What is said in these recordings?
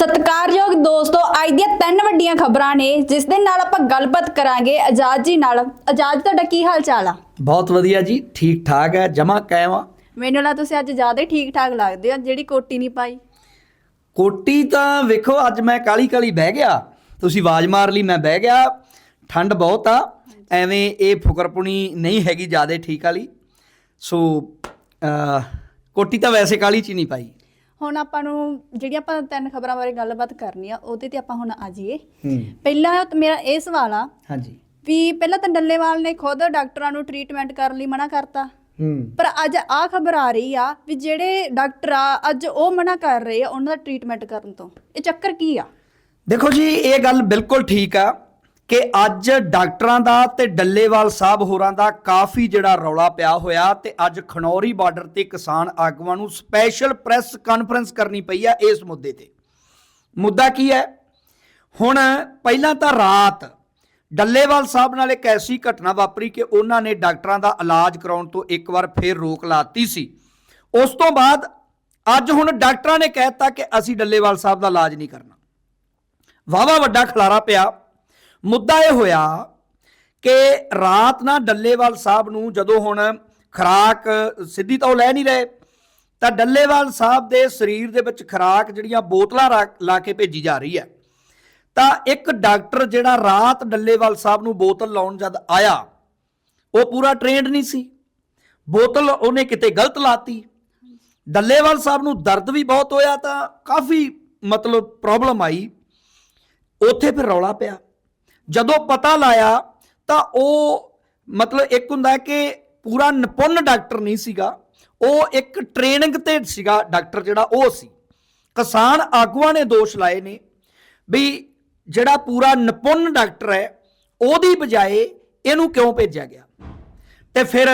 ਸਤਿਕਾਰਯੋਗ ਦੋਸਤੋ ਅੱਜ ਦੀਆਂ ਤਿੰਨ ਵੱਡੀਆਂ ਖਬਰਾਂ ਨੇ ਜਿਸ ਦੇ ਨਾਲ ਆਪਾਂ ਗੱਲਬਾਤ ਕਰਾਂਗੇ ਆਜ਼ਾਦ ਜੀ ਨਾਲ। ਆਜ਼ਾਦ ਤੁਹਾਡਾ ਕੀ ਹਾਲ ਚਾਲ ਆ? ਬਹੁਤ ਵਧੀਆ ਜੀ ਠੀਕ ਠਾਕ ਹੈ ਜਮਾ ਕਾਇਮ ਆ। ਮੈਨੂੰ ਲੱਗਦਾ ਤੁਸੀਂ ਅੱਜ ਜ਼ਿਆਦਾ ਹੀ ਠੀਕ ਠਾਕ ਲੱਗਦੇ ਹੋ ਜਿਹੜੀ ਕੋਟੀ ਨਹੀਂ ਪਾਈ। ਕੋਟੀ ਤਾਂ ਵੇਖੋ ਅੱਜ ਮੈਂ ਕਾਲੀ ਕਾਲੀ ਬਹਿ ਗਿਆ। ਤੁਸੀਂ ਆਵਾਜ਼ ਮਾਰ ਲਈ ਮੈਂ ਬਹਿ ਗਿਆ। ਠੰਡ ਬਹੁਤ ਆ। ਐਵੇਂ ਇਹ ਫੁਕਰਪੁਣੀ ਨਹੀਂ ਹੈਗੀ ਜਿਆਦੇ ਠੀਕ ਵਾਲੀ। ਸੋ ਕੋਟੀ ਤਾਂ ਵੈਸੇ ਕਾਲੀ ਚ ਨਹੀਂ ਪਾਈ। ਹੁਣ ਆਪਾਂ ਨੂੰ ਜਿਹੜੀ ਆਪਾਂ ਤਿੰਨ ਖਬਰਾਂ ਬਾਰੇ ਗੱਲਬਾਤ ਕਰਨੀ ਆ ਉਹਦੇ ਤੇ ਆਪਾਂ ਹੁਣ ਆ ਜਾਈਏ। ਪਹਿਲਾ ਮੇਰਾ ਇਹ ਸਵਾਲ ਆ ਹਾਂਜੀ। ਵੀ ਪਹਿਲਾਂ ਤਾਂ ਡੱਲੇਵਾਲ ਨੇ ਖੁਦ ਡਾਕਟਰਾਂ ਨੂੰ ਟ੍ਰੀਟਮੈਂਟ ਕਰਨ ਲਈ ਮਨਾ ਕਰਤਾ। ਪਰ ਅੱਜ ਆ ਖਬਰ ਆ ਰਹੀ ਆ ਵੀ ਜਿਹੜੇ ਡਾਕਟਰ ਆ ਅੱਜ ਉਹ ਮਨਾ ਕਰ ਰਹੇ ਆ ਉਹਨਾਂ ਦਾ ਟ੍ਰੀਟਮੈਂਟ ਕਰਨ ਤੋਂ। ਇਹ ਚੱਕਰ ਕੀ ਆ? ਦੇਖੋ ਜੀ ਇਹ ਗੱਲ ਬਿਲਕੁਲ ਠੀਕ ਆ। ਕਿ ਅੱਜ ਡਾਕਟਰਾਂ ਦਾ ਤੇ ਡੱਲੇਵਾਲ ਸਾਹਿਬ ਹੋਰਾਂ ਦਾ ਕਾਫੀ ਜਿਹੜਾ ਰੌਲਾ ਪਿਆ ਹੋਇਆ ਤੇ ਅੱਜ ਖਨੌਰੀ ਬਾਰਡਰ ਤੇ ਕਿਸਾਨ ਆਗੂਆਂ ਨੂੰ ਸਪੈਸ਼ਲ ਪ੍ਰੈਸ ਕਾਨਫਰੰਸ ਕਰਨੀ ਪਈ ਆ ਇਸ ਮੁੱਦੇ ਤੇ। ਮੁੱਦਾ ਕੀ ਹੈ? ਹੁਣ ਪਹਿਲਾਂ ਤਾਂ ਰਾਤ ਡੱਲੇਵਾਲ ਸਾਹਿਬ ਨਾਲ ਇੱਕ ਐਸੀ ਘਟਨਾ ਵਾਪਰੀ ਕਿ ਉਹਨਾਂ ਨੇ ਡਾਕਟਰਾਂ ਦਾ ਇਲਾਜ ਕਰਾਉਣ ਤੋਂ ਇੱਕ ਵਾਰ ਫੇਰ ਰੋਕ ਲਾਤੀ ਸੀ। ਉਸ ਤੋਂ ਬਾਅਦ ਅੱਜ ਹੁਣ ਡਾਕਟਰਾਂ ਨੇ ਕਹਿਤਾ ਕਿ ਅਸੀਂ ਡੱਲੇਵਾਲ ਸਾਹਿਬ ਦਾ ਇਲਾਜ ਨਹੀਂ ਕਰਨਾ। ਵਾਵਾ ਵੱਡਾ ਖਲਾਰਾ ਪਿਆ। ਮੁੱਦਾ ਇਹ ਹੋਇਆ ਕਿ ਰਾਤ ਨਾ ਡੱਲੇਵਾਲ ਸਾਹਿਬ ਨੂੰ ਜਦੋਂ ਹੁਣ ਖਰਾਕ ਸਿੱਧੀ ਤਾਂ ਉਹ ਲੈ ਨਹੀਂ ਰਹੇ, ਤਾਂ ਡੱਲੇਵਾਲ ਸਾਹਿਬ ਦੇ ਸਰੀਰ ਦੇ ਵਿੱਚ ਖਰਾਕ ਜਿਹੜੀਆਂ ਬੋਤਲਾਂ ਰਾ- ਲਾ ਕੇ ਭੇਜੀ ਜਾ ਰਹੀ ਹੈ। ਤਾਂ ਇੱਕ ਡਾਕਟਰ ਜਿਹੜਾ ਰਾਤ ਡੱਲੇਵਾਲ ਸਾਹਿਬ ਨੂੰ ਬੋਤਲ ਲਾਉਣ ਜਦ ਆਇਆ, ਉਹ ਪੂਰਾ ਟ੍ਰੇਨਡ ਨਹੀਂ ਸੀ। ਬੋਤਲ ਉਹਨੇ ਕਿਤੇ ਗਲਤ ਲਾਤੀ। ਡੱਲੇਵਾਲ ਸਾਹਿਬ ਨੂੰ ਦਰਦ ਵੀ ਬਹੁਤ ਹੋਇਆ ਤਾਂ ਕਾਫੀ ਮਤਲਬ ਪ੍ਰੋਬਲਮ ਆਈ। ਉੱਥੇ ਫਿਰ ਰੌਲਾ ਪਿਆ। ਜਦੋਂ ਪਤਾ ਲਾਇਆ ਤਾਂ ਉਹ ਮਤਲਬ ਇੱਕ ਹੁੰਦਾ ਕਿ ਪੂਰਾ ਨਿਪੁੰਨ ਡਾਕਟਰ ਨਹੀਂ ਸੀਗਾ, ਉਹ ਇੱਕ ਟ੍ਰੇਨਿੰਗ ਤੇ ਸੀਗਾ ਡਾਕਟਰ ਜਿਹੜਾ ਉਹ ਸੀ। ਕਿਸਾਨ ਆਗੂਆਂ ਨੇ ਦੋਸ਼ ਲਾਏ ਨੇ ਵੀ ਜਿਹੜਾ ਪੂਰਾ ਨਿਪੁੰਨ ਡਾਕਟਰ ਹੈ, ਉਹਦੀ ਬਜਾਏ ਇਹਨੂੰ ਕਿਉਂ ਭੇਜਿਆ ਗਿਆ? ਤੇ ਫਿਰ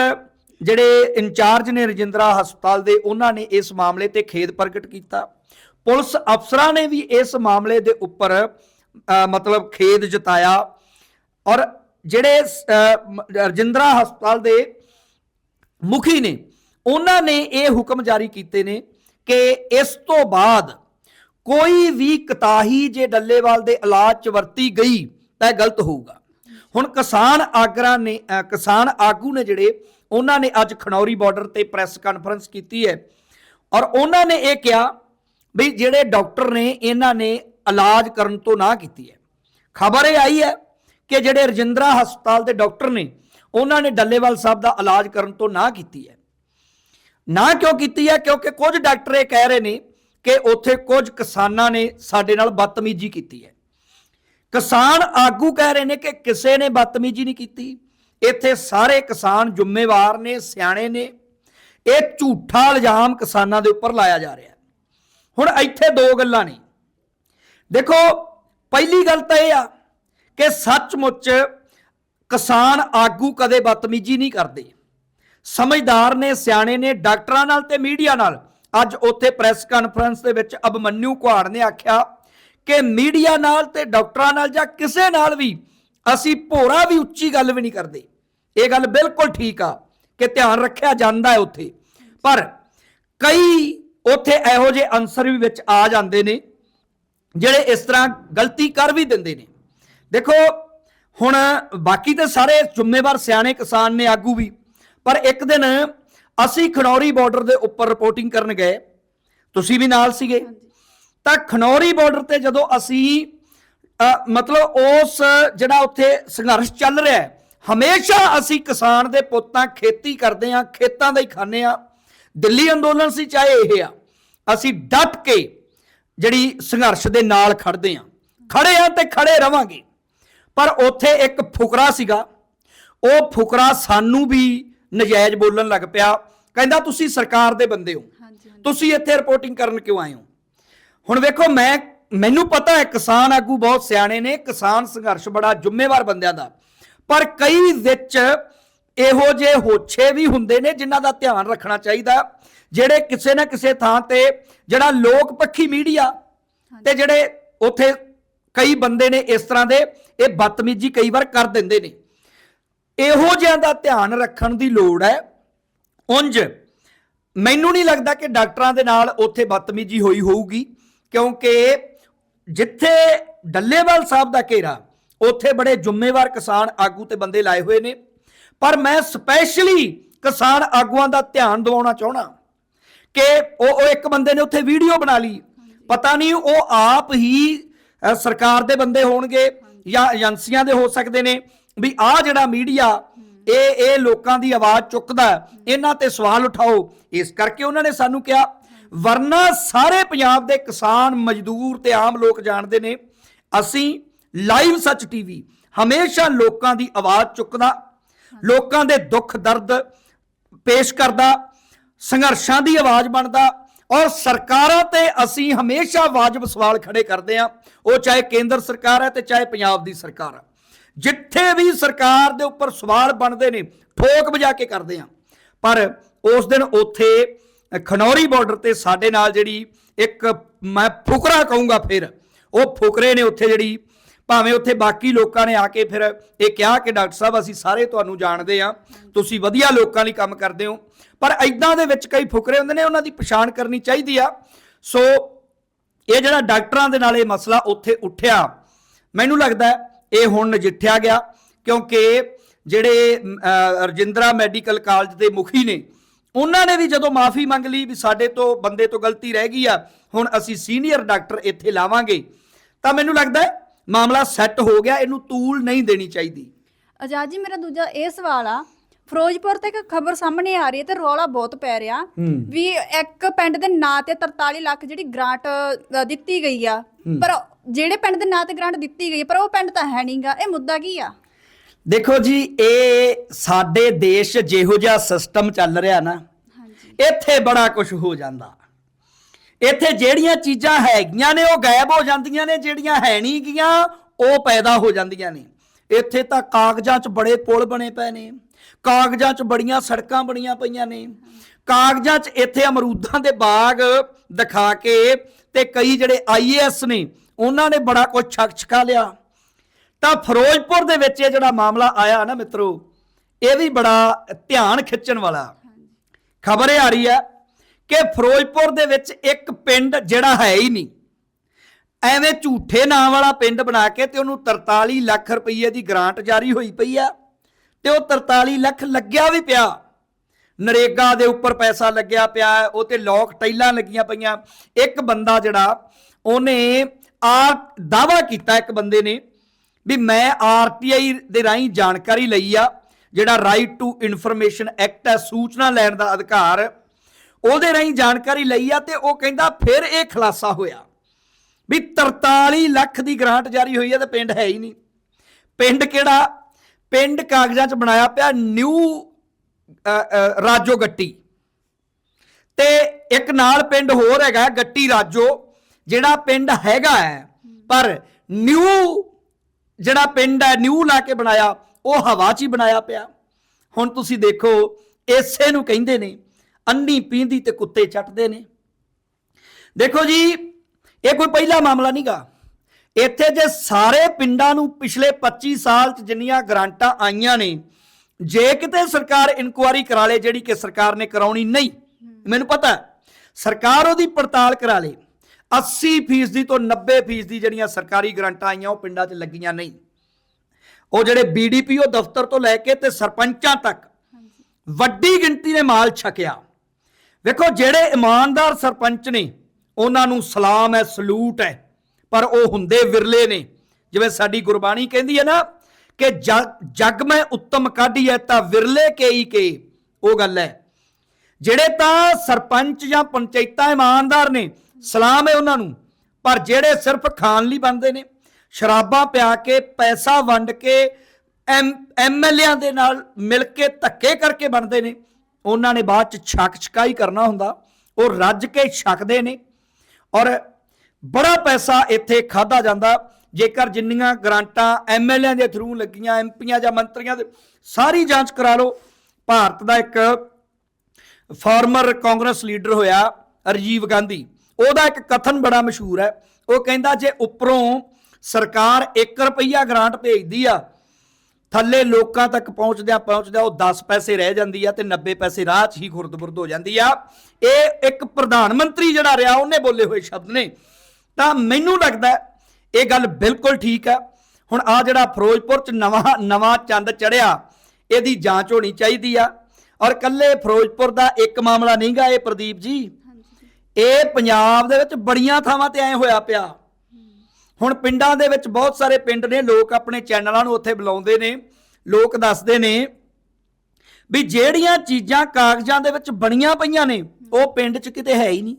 ਜਿਹੜੇ ਇੰਚਾਰਜ ਨੇ ਰਜਿੰਦਰਾ ਹਸਪਤਾਲ ਦੇ, ਉਹਨਾਂ ਨੇ ਇਸ ਮਾਮਲੇ ਤੇ ਖੇਦ ਪ੍ਰਗਟ ਕੀਤਾ। ਪੁਲਿਸ ਅਫਸਰਾਂ ਨੇ ਵੀ ਇਸ ਮਾਮਲੇ ਦੇ ਉੱਪਰ ਮਤਲਬ ਖੇਦ ਜਤਾਇਆ। ਔਰ ਜਿਹੜੇ ਰਜਿੰਦਰਾ ਹਸਪਤਾਲ ਦੇ ਮੁਖੀ ਨੇ, ਉਹਨਾਂ ਨੇ ਇਹ ਹੁਕਮ ਜਾਰੀ ਕੀਤੇ ਨੇ ਕਿ ਇਸ ਤੋਂ ਬਾਅਦ ਕੋਈ ਵੀ ਕਤਾਹੀ ਜੇ ਡੱਲੇਵਾਲ ਦੇ ਇਲਾਜ ਚ ਵਰਤੀ ਗਈ, ਤਾਂ ਇਹ ਗਲਤ ਹੋਊਗਾ। ਹੁਣ ਕਿਸਾਨ ਆਗਰਾ ਨੇ ਕਿਸਾਨ ਆਗੂ ਨੇ ਜਿਹੜੇ, ਉਹਨਾਂ ਨੇ ਅੱਜ ਖਨੌਰੀ ਬਾਰਡਰ ਤੇ ਪ੍ਰੈਸ ਕਾਨਫਰੰਸ ਕੀਤੀ ਹੈ। ਔਰ ਉਹਨਾਂ ਨੇ ਇਹ ਕਿਹਾ ਵੀ ਜਿਹੜੇ ਡਾਕਟਰ ਨੇ, ਇਹਨਾਂ ਨੇ ਇਲਾਜ ਕਰਨ ਤੋਂ ਨਾ ਕੀਤੀ ਹੈ। ਖਬਰ ਇਹ ਆਈ ਹੈ ਕਿ ਜਿਹੜੇ ਰਜਿੰਦਰਾ ਹਸਪਤਾਲ ਦੇ ਡਾਕਟਰ ਨੇ, ਉਹਨਾਂ ਨੇ ਡੱਲੇਵਾਲ ਸਾਹਿਬ ਦਾ ਇਲਾਜ ਕਰਨ ਤੋਂ ਨਾ ਕੀਤੀ ਹੈ। ਨਾ ਕਿਉਂ ਕੀਤੀ ਹੈ? ਕਿਉਂਕਿ ਕੁਝ ਡਾਕਟਰ ਇਹ ਕਹਿ ਰਹੇ ਨੇ ਕਿ ਉੱਥੇ ਕੁਝ ਕਿਸਾਨਾਂ ਨੇ ਸਾਡੇ ਨਾਲ ਬਦਤਮੀਜ਼ੀ ਕੀਤੀ ਹੈ। ਕਿਸਾਨ ਆਗੂ ਕਹਿ ਰਹੇ ਨੇ ਕਿ ਕਿਸੇ ਨੇ ਬਦਤਮੀਜ਼ੀ ਨਹੀਂ ਕੀਤੀ। ਇੱਥੇ ਸਾਰੇ ਕਿਸਾਨ ਜ਼ਿੰਮੇਵਾਰ ਨੇ, ਸਿਆਣੇ ਨੇ। ਇਹ ਝੂਠਾ ਇਲਜ਼ਾਮ ਕਿਸਾਨਾਂ ਦੇ ਉੱਪਰ ਲਾਇਆ ਜਾ ਰਿਹਾ ਹੁਣ ਇੱਥੇ ਦੋ ਗੱਲਾਂ ਨੇ। ਦੇਖੋ, ਪਹਿਲੀ ਗੱਲ ਤਾਂ ਇਹ ਆ ਕਿ ਸੱਚਮੁੱਚ ਕਿਸਾਨ ਆਗੂ ਕਦੇ ਬਦਤਮੀਜ਼ੀ ਨਹੀਂ ਕਰਦੇ। ਸਮਝਦਾਰ ਨੇ, ਸਿਆਣੇ ਨੇ, ਡਾਕਟਰਾਂ ਨਾਲ ਤੇ ਮੀਡੀਆ ਨਾਲ ਅੱਜ ਉੱਥੇ ਪ੍ਰੈਸ ਕਾਨਫਰੰਸ ਦੇ ਵਿੱਚ ਅਬਮਨਿਊ ਕੁਹਾੜ ਨੇ ਆਖਿਆ ਕਿ ਮੀਡੀਆ ਨਾਲ ਤੇ ਡਾਕਟਰਾਂ ਨਾਲ ਜਾਂ ਕਿਸੇ ਨਾਲ ਵੀ ਅਸੀਂ ਭੋਰਾ ਵੀ ਉੱਚੀ ਗੱਲ ਵੀ ਨਹੀਂ ਕਰਦੇ। ਇਹ ਗੱਲ ਬਿਲਕੁਲ ਠੀਕ ਆ ਕਿ ਧਿਆਨ ਰੱਖਿਆ ਜਾਂਦਾ ਹੈ ਉੱਥੇ। ਪਰ ਕਈ ਉੱਥੇ ਇਹੋ ਜਿਹੇ ਅਨਸਰ ਵੀ ਵਿੱਚ ਆ ਜਾਂਦੇ ਨੇ ਜਿਹੜੇ ਇਸ ਤਰ੍ਹਾਂ ਗਲਤੀ ਕਰ ਵੀ ਦਿੰਦੇ ਨੇ। ਦੇਖੋ ਹੁਣ ਬਾਕੀ ਤੇ ਸਾਰੇ ਜ਼ਿੰਮੇਵਾਰ ਸਿਆਣੇ ਕਿਸਾਨ ਨੇ ਆਗੂ ਵੀ ਪਰ ਇੱਕ ਦਿਨ ਅਸੀਂ ਖਨੌਰੀ ਬਾਰਡਰ ਦੇ ਉੱਪਰ ਰਿਪੋਰਟਿੰਗ ਕਰਨ ਗਏ। ਤੁਸੀਂ ਵੀ ਨਾਲ ਸੀਗੇ। ਤਾਂ ਖਨੌਰੀ ਬਾਰਡਰ ਤੇ ਜਦੋਂ ਅਸੀਂ ਮਤਲਬ ਉਸ ਜਿਹੜਾ ਉੱਥੇ ਸੰਘਰਸ਼ ਚੱਲ ਰਿਹਾ ਹੈ ਹਮੇਸ਼ਾ ਅਸੀਂ ਕਿਸਾਨ ਦੇ ਪੁੱਤਾਂ ਖੇਤੀ ਕਰਦੇ ਆ ਖੇਤਾਂ ਦਾ ਹੀ ਖਾਂਦੇ ਆ ਦਿੱਲੀ ਅੰਦੋਲਨ ਸੀ ਚਾਹੇ ਇਹ ਆ। ਅਸੀਂ ਡਟ ਕੇ ਜਿਹੜੀ ਸੰਘਰਸ਼ ਦੇ ਨਾਲ ਖੜਦੇ ਆ ਖੜੇ ਆ ਤੇ ਖੜੇ ਰਵਾਂਗੇ। ਪਰ ਉੱਥੇ ਇੱਕ ਫੁਕਰਾ ਸੀਗਾ। ਉਹ ਫੁਕਰਾ ਸਾਨੂੰ ਵੀ ਨਜਾਇਜ਼ ਬੋਲਣ ਲੱਗ ਪਿਆ। ਕਹਿੰਦਾ ਤੁਸੀਂ ਸਰਕਾਰ ਦੇ ਬੰਦੇ ਹੋ। ਤੁਸੀਂ ਇੱਥੇ ਰਿਪੋਰਟਿੰਗ ਕਰਨ ਕਿਉਂ ਆਏ ਹੋ? ਹੁਣ ਵੇਖੋ ਮੈਂ ਮੈਨੂੰ ਪਤਾ ਹੈ ਕਿਸਾਨ ਆਗੂ ਬਹੁਤ ਸਿਆਣੇ ਨੇ। ਕਿਸਾਨ ਸੰਘਰਸ਼ ਬੜਾ ਜ਼ਿੰਮੇਵਾਰ ਬੰਦਿਆਂ ਦਾ। ਪਰ ਕਈ ਵਿੱਚ ਇਹੋ ਜਿਹੇ ਹੋਛੇ ਵੀ ਹੁੰਦੇ ਨੇ ਜਿਨ੍ਹਾਂ ਦਾ ਧਿਆਨ ਰੱਖਣਾ ਚਾਹੀਦਾ। ਜਿਹੜੇ ਕਿਸੇ ਨਾ ਕਿਸੇ ਥਾਂ ਤੇ ਜਿਹੜਾ ਲੋਕ ਪੱਖੀ ਮੀਡੀਆ ਤੇ ਜਿਹੜੇ ਉੱਥੇ ਕਈ ਬੰਦੇ ਨੇ ਇਸ ਤਰ੍ਹਾਂ ਦੇ ਇਹ ਬਦਤਮੀਜ਼ੀ ਕਈ ਵਾਰ ਕਰ ਦਿੰਦੇ ਨੇ। ਇਹੋ ਜਿਹਿਆਂ ਦਾ ਧਿਆਨ ਰੱਖਣ ਦੀ ਲੋੜ ਹੈ। ਉੰਜ ਮੈਨੂੰ ਨਹੀਂ ਲੱਗਦਾ ਕਿ ਡਾਕਟਰਾਂ ਦੇ ਨਾਲ ਉੱਥੇ ਬਦਤਮੀਜ਼ੀ ਹੋਈ ਹੋਊਗੀ ਕਿਉਂਕਿ ਜਿੱਥੇ ਡੱਲੇਵਾਲ ਸਾਹਿਬ ਦਾ ਘੇਰਾ ਉੱਥੇ ਬੜੇ ਜ਼ਿੰਮੇਵਾਰ ਕਿਸਾਨ ਆਗੂ ਤੇ ਬੰਦੇ ਲਾਏ ਹੋਏ ਨੇ। ਪਰ ਮੈਂ ਸਪੈਸ਼ਲੀ ਕਿਸਾਨ ਆਗੂਆਂ ਦਾ ਧਿਆਨ ਦਿਵਾਉਣਾ ਚਾਹਣਾ ਕਿ ਉਹ ਉਹ ਇੱਕ ਬੰਦੇ ਨੇ ਉੱਥੇ ਵੀਡੀਓ ਬਣਾ ਲਈ। ਪਤਾ ਨਹੀਂ ਉਹ ਆਪ ਹੀ ਸਰਕਾਰ ਦੇ ਬੰਦੇ ਹੋਣਗੇ ਜਾਂ ਏਜੰਸੀਆਂ ਦੇ ਹੋ ਸਕਦੇ ਨੇ ਵੀ ਆਹ ਜਿਹੜਾ ਮੀਡੀਆ ਇਹ ਇਹ ਲੋਕਾਂ ਦੀ ਆਵਾਜ਼ ਚੁੱਕਦਾ ਇਹਨਾਂ ਤੇ ਸਵਾਲ ਉਠਾਓ। ਇਸ ਕਰਕੇ ਉਹਨਾਂ ਨੇ ਸਾਨੂੰ ਕਿਹਾ ਵਰਨਾ ਸਾਰੇ ਪੰਜਾਬ ਦੇ ਕਿਸਾਨ ਮਜ਼ਦੂਰ ਤੇ ਆਮ ਲੋਕ ਜਾਣਦੇ ਨੇ ਅਸੀਂ ਲਾਈਵ ਸੱਚ ਟੀਵੀ ਹਮੇਸ਼ਾ ਲੋਕਾਂ ਦੀ ਆਵਾਜ਼ ਚੁੱਕਦਾ ਲੋਕਾਂ ਦੇ ਦੁੱਖ, ਦਰਦ ਪੇਸ਼ ਕਰਦਾ, ਸੰਘਰਸ਼ਾਂ ਦੀ ਆਵਾਜ਼ ਬਣਦਾ ਔਰ ਸਰਕਾਰਾਂ ਤੇ ਅਸੀਂ ਹਮੇਸ਼ਾ ਵਾਜਬ ਸਵਾਲ ਖੜੇ ਕਰਦੇ ਹਾਂ। ਉਹ ਚਾਹੇ ਕੇਂਦਰ ਸਰਕਾਰ ਹੈ ਤੇ ਚਾਹੇ ਪੰਜਾਬ ਦੀ ਸਰਕਾਰ ਹੈ। ਜਿੱਥੇ ਵੀ ਸਰਕਾਰ ਦੇ ਉੱਪਰ ਸਵਾਲ ਬਣਦੇ ਨੇ, ਠੋਕ ਵਜਾ ਕੇ ਕਰਦੇ ਹਾਂ। ਪਰ ਉਸ ਦਿਨ ਉੱਥੇ ਖਨੌਰੀ ਬਾਰਡਰ ਤੇ ਸਾਡੇ ਨਾਲ ਜਿਹੜੀ ਇੱਕ ਮੈਂ ਫੁਕਰਾ ਕਹੂੰਗਾ ਫਿਰ, ਉਹ ਫੁਕਰੇ ਨੇ ਉੱਥੇ ਜਿਹੜੀ ਭਾਵੇਂ ਉੱਥੇ ਬਾਕੀ ਲੋਕਾਂ ਨੇ ਆ ਕੇ ਫਿਰ ਇਹ ਕਿਹਾ ਕਿ ਡਾਕਟਰ ਸਾਹਿਬ, ਅਸੀਂ ਸਾਰੇ ਤੁਹਾਨੂੰ ਜਾਣਦੇ ਆ ਤੁਸੀਂ ਵਧੀਆ ਲੋਕਾਂ ਲਈ ਕੰਮ ਕਰਦੇ ਹੋ। ਪਰ ਐਦਾਂ ਦੇ ਵਿੱਚ ਕਈ ਫੁਕਰੇ ਹੁੰਦੇ ਨੇ, ਉਹਨਾਂ ਦੀ ਪਛਾਣ ਕਰਨੀ ਚਾਹੀਦੀ ਆ। ਸੋ ਇਹ ਜਿਹੜਾ ਡਾਕਟਰਾਂ ਦੇ ਨਾਲ ਇਹ ਮਸਲਾ ਉੱਥੇ ਉੱਠਿਆ, ਮੈਨੂੰ ਲੱਗਦਾ ਇਹ ਹੁਣ ਨਜਿੱਠਿਆ ਗਿਆ, ਕਿਉਂਕਿ ਜਿਹੜੇ ਰਜਿੰਦਰਾ ਮੈਡੀਕਲ ਕਾਲਜ ਦੇ ਮੁਖੀ ਨੇ, ਉਹਨਾਂ ਨੇ ਵੀ ਜਦੋਂ ਮਾਫੀ ਮੰਗ ਲਈ ਵੀ ਸਾਡੇ ਤੋਂ, ਬੰਦੇ ਤੋਂ ਗਲਤੀ ਰਹਿ ਗਈ ਆ, ਹੁਣ ਅਸੀਂ ਸੀਨੀਅਰ ਡਾਕਟਰ ਇੱਥੇ ਲਾਵਾਂਗੇ, ਤਾਂ ਮੈਨੂੰ ਲੱਗਦਾ ਮਾਮਲਾ ਸੈੱਟ ਹੋ ਗਿਆ ਇਹਨੂੰ ਤੂਲ ਨਹੀਂ ਦੇਣੀ ਚਾਹੀਦੀ। ਆਜ਼ਾਦ ਜੀ ਮੇਰਾ ਦੂਜਾ ਇਹ ਸਵਾਲ ਆ। ਫਿਰੋਜ਼ਪੁਰ ਤੇ ਇੱਕ ਖਬਰ ਸਾਹਮਣੇ ਆ ਰਹੀ ਹੈ ਤੇ ਰੌਲਾ ਬਹੁਤ ਪੈ ਰਿਹਾ। ਵੀ ਇੱਕ ਪਿੰਡ ਦੇ ਨਾਂ ਤੇ 43 ਲੱਖ ਜਿਹੜੀ ਗ੍ਰਾਂਟ ਅ, ਦਿੱਤੀ ਗਈ ਆ। ਪਰ ਜਿਹੜੇ ਪਿੰਡ ਦੇ ਨਾਂ ਤੇ ਗ੍ਰਾਂਟ ਦਿੱਤੀ ਗਈ ਪਰ ਉਹ ਪਿੰਡ ਤਾਂ ਹੈ ਨਹੀਂਗਾ ਇਹ ਮੁੱਦਾ ਕੀ ਆ? ਦੇਖੋ ਜੀ ਇਹ ਸਾਡੇ ਦੇਸ਼ ਜਿਹੋ ਜਿਹਾ ਸਿਸਟਮ ਚੱਲ ਰਿਹਾ ਨਾ ਇੱਥੇ ਬੜਾ ਕੁਝ ਹੋ ਜਾਂਦਾ। ਇੱਥੇ ਜਿਹੜੀਆਂ ਚੀਜ਼ਾਂ ਹੈਗੀਆਂ ਨੇ ਉਹ ਗਾਇਬ ਹੋ ਜਾਂਦੀਆਂ ਨੇ ਜਿਹੜੀਆਂ ਹੈ ਨਹੀਂ ਗੀਆਂ ਉਹ ਪੈਦਾ ਹੋ ਜਾਂਦੀਆਂ ਨੇ। ਇੱਥੇ ਤਾਂ ਕਾਗਜ਼ਾਂ 'ਚ ਬੜੇ ਪੁਲ ਬਣੇ ਪਏ ਨੇ ਕਾਗਜ਼ਾਂ 'ਚ ਬੜੀਆਂ ਸੜਕਾਂ ਬਣੀਆਂ ਪਈਆਂ ਨੇ ਕਾਗਜ਼ਾਂ 'ਚ ਇੱਥੇ ਅਮਰੂਦਾਂ ਦੇ ਬਾਗ ਦਿਖਾ ਕੇ ਤੇ ਕਈ ਜਿਹੜੇ ਆਈਏਐਸ ਨੇ ਉਹਨਾਂ ਨੇ ਬੜਾ ਕੁਝ ਛਕ ਛਕਾ ਲਿਆ। ਤਾਂ ਫਿਰੋਜ਼ਪੁਰ ਦੇ ਵਿੱਚ ਇਹ ਜਿਹੜਾ ਮਾਮਲਾ ਆਇਆ ਨਾ ਮਿੱਤਰੋ ਇਹ ਵੀ ਬੜਾ ਧਿਆਨ ਖਿੱਚਣ ਵਾਲਾ। ਖਬਰ ਆ ਰਹੀ ਹੈ ਕਿ ਫਿਰੋਜ਼ਪੁਰ ਦੇ ਵਿੱਚ ਇੱਕ ਪਿੰਡ ਜਿਹੜਾ ਹੈ ਹੀ ਨਹੀਂ। ਐਵੇਂ ਝੂਠੇ ਨਾਂ ਵਾਲਾ ਪਿੰਡ ਬਣਾ ਕੇ ਤੇ ਉਹਨੂੰ 43 ਲੱਖ ਰੁਪਏ ਦੀ ਗ੍ਰਾਂਟ ਜਾਰੀ ਹੋਈ ਪਈ ਆ ਤੇ ਉਹ 43 ਲੱਖ ਲੱਗਿਆ ਵੀ ਪਿਆ। ਨਰੇਗਾ ਦੇ ਉੱਪਰ ਪੈਸਾ ਲੱਗਿਆ ਪਿਆ, ਉਹ ਤੇ ਲੋਕ ਟੈਲਾਂ ਲੱਗੀਆਂ ਪਈਆਂ। ਇੱਕ ਬੰਦਾ ਜਿਹੜਾ, ਉਹਨੇ ਆ ਦਾਵਾ ਕੀਤਾ ਇੱਕ ਬੰਦੇ ਨੇ ਵੀ ਮੈਂ ਆਰਟੀਆਈ ਦੇ ਰਾਹੀਂ ਜਾਣਕਾਰੀ ਲਈ ਆ, ਜਿਹੜਾ ਰਾਈਟ ਟੂ ਇਨਫੋਰਮੇਸ਼ਨ ਐਕਟ ਹੈ, ਸੂਚਨਾ ਲੈਣ ਦਾ ਅਧਿਕਾਰ ਉਹਦੇ ਰਾਹੀਂ ਜਾਣਕਾਰੀ ਲਈ ਆ ਤੇ ਉਹ ਕਹਿੰਦਾ ਫਿਰ ਇਹ ਖੁਲਾਸਾ ਹੋਇਆ ਵੀ 43 ਲੱਖ ਦੀ ਗ੍ਰਾਂਟ ਜਾਰੀ ਹੋਈ ਹੈ ਤੇ ਪਿੰਡ ਹੈ ਹੀ ਨਹੀਂ। ਪਿੰਡ ਕਿਹੜਾ? ਪਿੰਡ ਕਾਗਜ਼ਾਂ 'ਚ ਬਣਾਇਆ ਪਿਆ ਨਿਊ ਰਾਜੋ ਗੱਟੀ। ਤੇ ਇੱਕ ਨਾਲ ਪਿੰਡ ਹੋਰ ਹੈਗਾ, ਗੱਟੀ ਰਾਜੋ, ਜਿਹੜਾ ਪਿੰਡ ਹੈਗਾ ਹੈ, ਪਰ ਨਿਊ ਜਿਹੜਾ ਪਿੰਡ ਹੈ, ਨਿਊ ਲਾ ਕੇ ਬਣਾਇਆ, ਉਹ ਹਵਾ 'ਚ ਹੀ ਬਣਾਇਆ ਪਿਆ। ਹੁਣ ਤੁਸੀਂ ਦੇਖੋ, ਇਸੇ ਨੂੰ ਕਹਿੰਦੇ ਨੇ ਅੰਨੀ ਪੀਂਦੀ ਤੇ ਕੁੱਤੇ ਚੱਟਦੇ ਨੇ। ਦੇਖੋ ਜੀ ਇਹ ਕੋਈ ਪਹਿਲਾ ਮਾਮਲਾ ਨਹੀਂਗਾ ਇੱਥੇ ਜੇ ਸਾਰੇ ਪਿੰਡਾਂ ਨੂੰ ਪਿਛਲੇ 25 ਸਾਲ ਚ ਜਿੰਨੀਆਂ ਗ੍ਰਾਂਟਾਂ ਆਈਆਂ ਨੇ ਜੇ ਕਿਤੇ ਸਰਕਾਰ ਇਨਕੁਆਰੀ ਕਰਾ ਲੇ ਜਿਹੜੀ ਕਿ ਸਰਕਾਰ ਨੇ ਕਰਾਉਣੀ ਨਹੀਂ ਮੈਨੂੰ ਪਤਾ ਸਰਕਾਰ ਉਹਦੀ ਪੜਤਾਲ ਕਰਾ ਲੇ। 80% ਦੀ ਤੋਂ 90% ਦੀ ਜਿਹੜੀਆਂ ਸਰਕਾਰੀ ਗ੍ਰਾਂਟਾਂ ਆਈਆਂ ਉਹ ਪਿੰਡਾਂ 'ਚ ਲੱਗੀਆਂ ਨਹੀਂ। ਉਹ ਜਿਹੜੇ ਬੀਡੀਪੀਓ ਦਫ਼ਤਰ ਤੋਂ ਲੈ ਕੇ ਤੇ ਸਰਪੰਚਾਂ ਤੱਕ। ਵੱਡੀ ਗਿਣਤੀ ਨੇ ਮਾਲ ਛਕਿਆ। ਵੇਖੋ ਜਿਹੜੇ ਇਮਾਨਦਾਰ ਸਰਪੰਚ ਨੇ, ਉਹਨਾਂ ਨੂੰ ਸਲਾਮ ਹੈ, ਸਲੂਟ ਹੈ। ਪਰ ਉਹ ਹੁੰਦੇ ਵਿਰਲੇ ਨੇ। ਜਿਵੇਂ ਸਾਡੀ ਗੁਰਬਾਣੀ ਕਹਿੰਦੀ ਹੈ ਨਾ ਕਿ ਜਗ ਮੈਂ ਉੱਤਮ ਕਾਢੀ ਹੈ ਤਾਂ ਵਿਰਲੇ ਕੇਈ ਕੇ। ਉਹ ਗੱਲ ਹੈ। ਜਿਹੜੇ ਤਾਂ ਸਰਪੰਚ ਜਾਂ ਪੰਚਾਇਤਾਂ ਇਮਾਨਦਾਰ ਨੇ, ਸਲਾਮ ਹੈ ਉਹਨਾਂ ਨੂੰ। ਪਰ ਜਿਹੜੇ ਸਿਰਫ ਖਾਣ ਲਈ ਬਣਦੇ ਨੇ, ਸ਼ਰਾਬਾਂ ਪਿਆ ਕੇ, ਪੈਸਾ ਵੰਡ ਕੇ ਐਮਐਲਏਆਂ ਦੇ ਨਾਲ ਮਿਲ ਕੇ ਧੱਕੇ ਕਰਕੇ ਬਣਦੇ ਨੇ ਉਹਨਾਂ ਨੇ ਬਾਅਦ ਚ ਛਕ ਛਕਾਈ ਕਰਨਾ ਹੁੰਦਾ। ਉਹ ਰੱਜ ਕੇ ਛਕਦੇ ਨੇ। ਔਰ ਬੜਾ ਪੈਸਾ ਇੱਥੇ ਖਾਦਾ ਜਾਂਦਾ। ਜੇਕਰ ਜਿੰਨੀਆਂ ਗ੍ਰਾਂਟਾਂ ਐਮਐਲਏਆਂ ਦੇ ਥਰੂ ਲੱਗੀਆਂ ਐਮਪੀਆਂ ਜਾਂ ਮੰਤਰੀਆਂ ਦੇ, ਸਾਰੀ ਜਾਂਚ ਕਰਾ ਲਓ। ਭਾਰਤ ਦਾ ਇੱਕ ਫਾਰਮਰ ਕਾਂਗਰਸ ਲੀਡਰ ਹੋਇਆ, ਰਾਜੀਵ ਗਾਂਧੀ। ਉਹਦਾ ਇੱਕ ਕਥਨ ਬੜਾ ਮਸ਼ਹੂਰ ਹੈ। ਉਹ ਕਹਿੰਦਾ, ਜੇ ਉੱਪਰੋਂ ਸਰਕਾਰ 1 ਰੁਪਈਆ ਗ੍ਰਾਂਟ ਭੇਜਦੀ ਆ ਥੱਲੇ ਲੋਕਾਂ ਤੱਕ ਪਹੁੰਚਦਿਆਂ ਪਹੁੰਚਦਿਆਂ ਉਹ 10 ਪੈਸੇ ਰਹਿ ਜਾਂਦੀ ਆ ਤੇ 90 ਪੈਸੇ ਰਾਹ 'ਚ ਹੀ ਖੁਰਦ-ਬੁਰਦ ਹੋ ਜਾਂਦੀ ਆ। ਇਹ ਇੱਕ ਪ੍ਰਧਾਨ ਮੰਤਰੀ ਜਿਹੜਾ ਰਿਹਾ ਉਹਨੇ ਬੋਲੇ ਹੋਏ ਸ਼ਬਦ ਨੇ। ਤਾਂ ਮੈਨੂੰ ਲੱਗਦਾ ਇਹ ਗੱਲ ਬਿਲਕੁਲ ਠੀਕ ਆ। ਹੁਣ ਆ ਜਿਹੜਾ ਫਿਰੋਜ਼ਪੁਰ ਚ ਨਵਾਂ ਨਵਾਂ ਚੰਦ ਚੜਿਆ ਇਹਦੀ ਜਾਂਚ ਹੋਣੀ ਚਾਹੀਦੀ ਆ। ਔਰ ਕੱਲੇ ਫਿਰੋਜ਼ਪੁਰ ਦਾ ਇੱਕ ਮਾਮਲਾ ਨਹੀਂਗਾ ਇਹ ਪ੍ਰਦੀਪ ਜੀ। ਇਹ ਪੰਜਾਬ ਦੇ ਵਿੱਚ ਬੜੀਆਂ ਥਾਵਾਂ ਤੇ ਐ ਹੋਇਆ ਪਿਆ। ਹੁਣ ਪਿੰਡਾਂ ਦੇ ਵਿੱਚ ਬਹੁਤ ਸਾਰੇ ਪਿੰਡ ਨੇ, ਲੋਕ ਆਪਣੇ ਚੈਨਲਾਂ ਨੂੰ ਉੱਥੇ ਬੁਲਾਉਂਦੇ ਨੇ, ਲੋਕ ਦੱਸਦੇ ਨੇ ਵੀ ਜਿਹੜੀਆਂ ਚੀਜ਼ਾਂ ਕਾਗਜ਼ਾਂ ਦੇ ਵਿੱਚ ਬਣੀਆਂ ਪਈਆਂ ਨੇ, ਉਹ ਪਿੰਡ 'ਚ ਕਿਤੇ ਹੈ ਹੀ ਨਹੀਂ।